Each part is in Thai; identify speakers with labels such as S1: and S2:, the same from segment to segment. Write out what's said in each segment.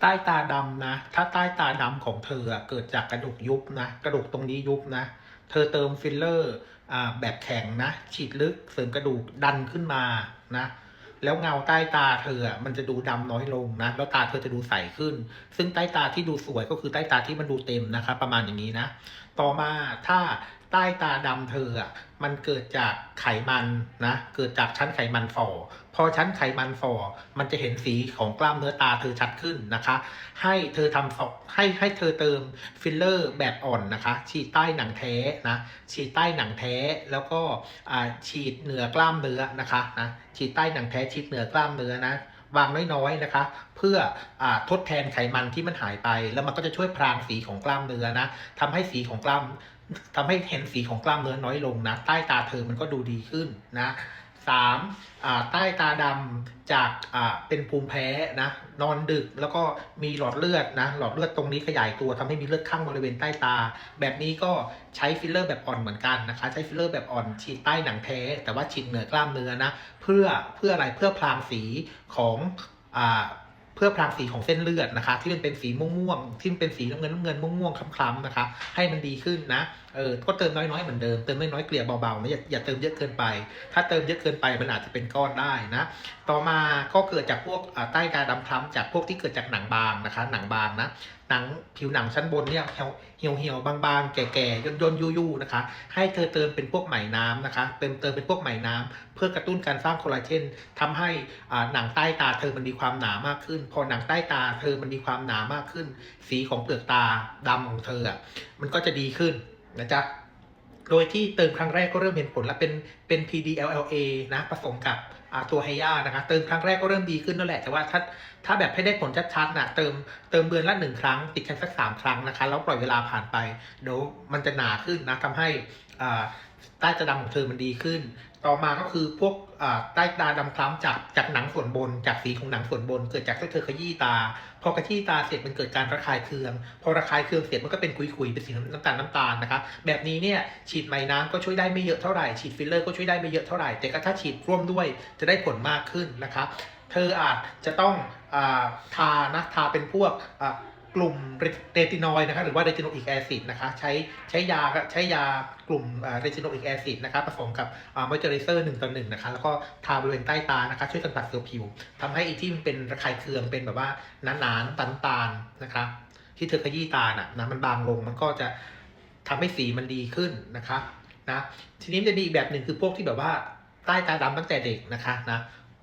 S1: ใต้ตาดำนะ ถ้าใต้ตาดำของเธอเกิดจากกระดูกยุบนะ กระดูกตรงนี้ยุบนะ เธอเติมฟิลเลอร์แบบแข็งนะ ฉีดลึกเสริมกระดูกดันขึ้นมานะ แล้วเงาใต้ตาเธอมันจะดูดำน้อยลงนะ แล้วตาเธอจะดูใสขึ้น ซึ่งใต้ตาที่ดูสวยก็คือใต้ตาที่มันดูเต็มนะคะ ประมาณอย่างนี้นะ ต่อมาถ้า ใต้ตาดำเธออะมันเกิดจากไขมันนะ เกิดจากชั้นไขมันฝ่อ พอชั้นไขมันฝ่อ มันจะเห็นสีของกล้ามเนื้อตาเธอชัดขึ้นนะคะ ให้เธอทำฟอกให้ให้เธอเติมฟิลเลอร์แบบอ่อนนะคะ ฉีดใต้หนังแท้นะ ฉีดใต้หนังแท้ แล้วก็อ่าฉีดเหนือกล้ามเนื้อนะคะนะ ฉีดใต้หนังแท้ฉีดเหนือกล้ามเนื้อนะ วางน้อยๆนะคะ เพื่ออทดแทนไขมันที่มันหายไป แล้วมันก็จะช่วยพรางสีของกล้ามเนื้อนะทำให้สีของกล้ามทำให้เห็นสีของกล้ามเนื้อน้อยลงนะ ใต้ตาเธอมันก็ดูดีขึ้นนะ สามใต้ตาดำจากเป็นภูมิแพ้นะนอนดึกแล้วก็มีหลอดเลือดนะหลอดเลือดตรงนี้ขยายตัวทำให้มีเลือดข้างบริเวณใต้ตา แบบนี้ก็ใช้ฟิลเลอร์แบบอ่อนเหมือนกันนะคะ ใช้ฟิลเลอร์แบบอ่อนฉีดใต้หนังแท้ แต่ว่าฉีดเหนือกล้ามเนื้อนะเพื่อเพื่ออะไรเพื่อพรางสีของอ่า เพื่อพรางสีของเส้นเลือดนะคะ ที่มันเป็นสีม่วงๆที่มันเป็นสีน้ำเงินน้ำเงินม่วงๆคล้ำๆนะคะ ให้มันดีขึ้นนะเออก็เติมน้อยๆเหมือนเดิมเติมน้อยๆเกลี่ยเบาๆนะอย่าอย่าเติมเยอะเกินไป ถ้าเติมเยอะเกินไปมันอาจจะเป็นก้อนได้นะ ต่อมาก็เกิดจากพวกใต้การดำคล้ำจากพวกที่เกิดจากหนังบางนะคะ หนังบางนะ หนังผิวหนังชั้นบนเนี่ยเหี่ยวเหี่ยวบางๆ แก่ๆย่นย่นยุยๆนะคะ ให้เธอเติมเป็นพวกไหมน้ำนะคะ เติมเติมเป็นพวกไหมน้ำเพื่อกระตุ้นการสร้างคอลลาเจนทำให้หนังใต้ตาเธอมันมีความหนามากขึ้น พอหนังใต้ตาเธอมันมีความหนามากขึ้น สีของเปลือกตาดำของเธออะมันก็จะดีขึ้นนะจ๊ะโดยที่เติมครั้งแรกก็เริ่มเห็นผลแล้วเป็นเป็น PDLLA นะผสมกับ ตัวไฮยานะคะเติมครั้งแรกก็เริ่มดีขึ้นแล้วแหละ แต่ว่าถ้าถ้าแบบให้ได้ผลชัดๆนะเติมเติมเดือนละหนึ่งครั้ง ติดกันสักสามครั้งนะคะ แล้วปล่อยเวลาผ่านไปเดี๋ยวมันจะหนาขึ้นนะทำให้อ่า ใต้ตาดำของเธอมันดีขึ้น ต่อมาก็คือพวกใต้ตาดำคล้ำจากจากหนังส่วนบน จากสีของหนังส่วนบน เกิดจากที่เธอขยี้ตา พอกระยี้ตาเสร็จมันเกิดการระคายเคือง พอระคายเคืองเสร็จมันก็เป็นคุยๆเป็นสีน้ำตาลน้ำตาลนะคะ แบบนี้เนี่ยฉีดไหมน้ำก็ช่วยได้ไม่เยอะเท่าไหร่ ฉีดฟิลเลอร์ก็ช่วยได้ไม่เยอะเท่าไหร่ แต่ก็ถ้าฉีดร่วมด้วยจะได้ผลมากขึ้นนะคะ เธออาจจะต้องอทานะทาเป็นพวก ลุ่มเรตินอยด์นะคะหรือว่าเรติโนอิกแอซิดนะคะใช้ใช้ยาใช้ยากลุ่มเรติโนอิกแอซิดนะคะผสมกับมอยเจอไรเซอร์หนึ่งต่อหนึ่งนะคะแล้วก็ทาบริเวณใต้ตานะคะช่วยกันตัดเซลล์ผิวทำให้อีที่มันเป็นระคายเคืองเป็นแบบว่าหนาๆตันๆนะคะที่เธอขยี้ตาน่ะนะมันบางลงมันก็จะทำให้สีมันดีขึ้นนะคะนะทีนี้จะมีอีกแบบหนึ่งคือพวกที่แบบว่าใต้ตาดำตั้งแต่เด็กนะคะนะ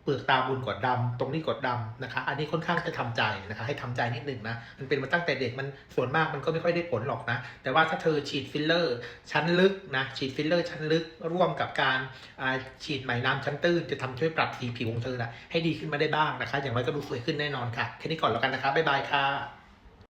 S1: เปลือกตาบุญกดดำตรงนี้กดดำนะคะ อันนี้ค่อนข้างจะทำใจนะคะ ให้ทำใจนิดหนึ่งนะ มันเป็นมาตั้งแต่เด็กมันส่วนมากมันก็ไม่ค่อยได้ผลหรอกนะ แต่ว่าถ้าเธอฉีดฟิลเลอร์ ชั้นลึกนะ ฉีดฟิลเลอร์ชั้นลึก ร่วมกับการฉีดไหมน้ำชั้นตื้นจะทำช่วยปรับสีผิวของเธอนะให้ดีขึ้นมาได้บ้างนะคะ อย่างไรก็ดูสวยขึ้นแน่นอนค่ะ แค่นี้ก่อนแล้วกันนะคะ บ๊ายบายค่ะ